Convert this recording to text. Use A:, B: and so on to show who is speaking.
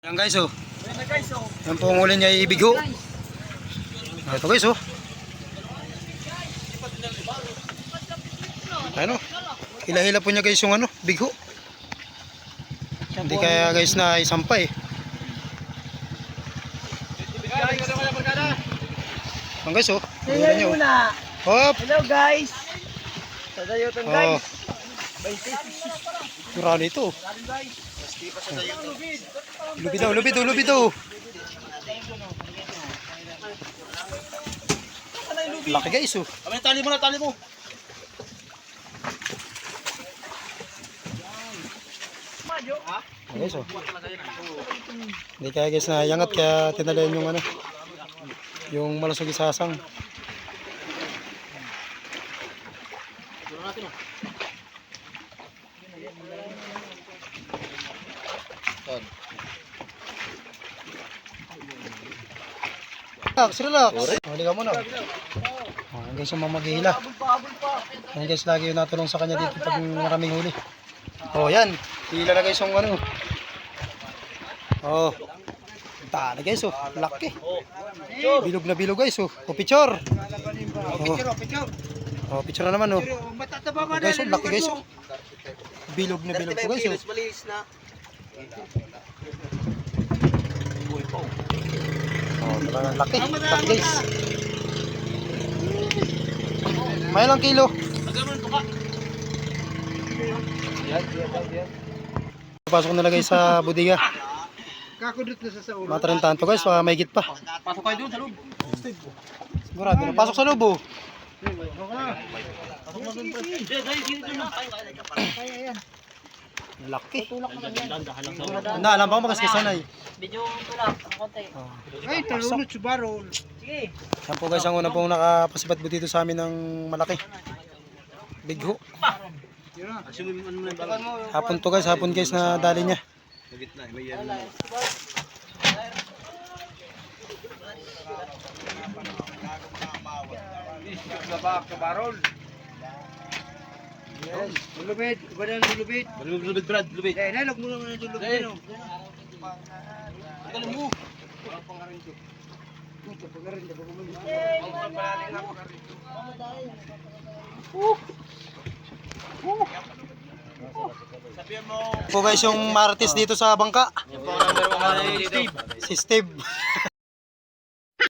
A: Yan guys oh. Yan po ang uli niya ibigo. Ito guys oh. Ano? Hila-hila po niya guys yung ano, bigo. Hindi kaya guys na isampay. Yan guys oh. Hila niyo. Hop.
B: Hello guys. Sa Dayotan
A: Oh.
B: Guys.
A: Mura nito. Lupit daw, lupit daw, lupit daw. Laki guys oh.
B: Kami tali mo na tali mo.
A: Guys oh. Hindi kaya guys na yangat kaya tinalayan yung ano. Yung malusog isasang. Relax, relax. Huli ka muna. Oh, guys yung mga maghihila. Yan guys lagi yung natulong sa kanya dito pag maraming huli. Oh, yan. Hila na guys yung ano. Oh. Tala guys oh. Laki. Bilog na bilog guys oh. Oh, picture. Oh,
B: Picture, picture.
A: oh picture na naman oh.
B: Matataba
A: Oh, guys oh, laki guys oh. Bilog na bilog to guys oh.
B: Malinis na.
A: Oh, talagang laki. Laki guys. May ilang kilo? Pasok na guys sa budiga.
B: Kakudot na sa sa ulo.
A: 30 to guys, uh, may git pa.
B: Pasok kayo doon sa loob.
A: Sigurado na. Pasok sa loob oh. Laki. Na, alam ko magas kasanay.
C: Medyo tulak ang konti.
A: Oh.
B: Ay, talunod sa barol.
C: Sige.
A: Yan po guys ang una pong nakapasibat po dito sa amin ng malaki. Big ho. Hapon to guys, hapon guys na dali niya.
B: Labak sa barol. Yes. Lulubid. Iba na lulubid.
D: Lubid, Brad, lubid.
B: Eh, nalog mo naman ang lulubid. no?
D: Tagalog mo.
B: Puta, pagarin, di ba bumili?
A: Po guys yung martis dito sa bangka.
D: Po ang number one kay Steve.
A: Si Steve.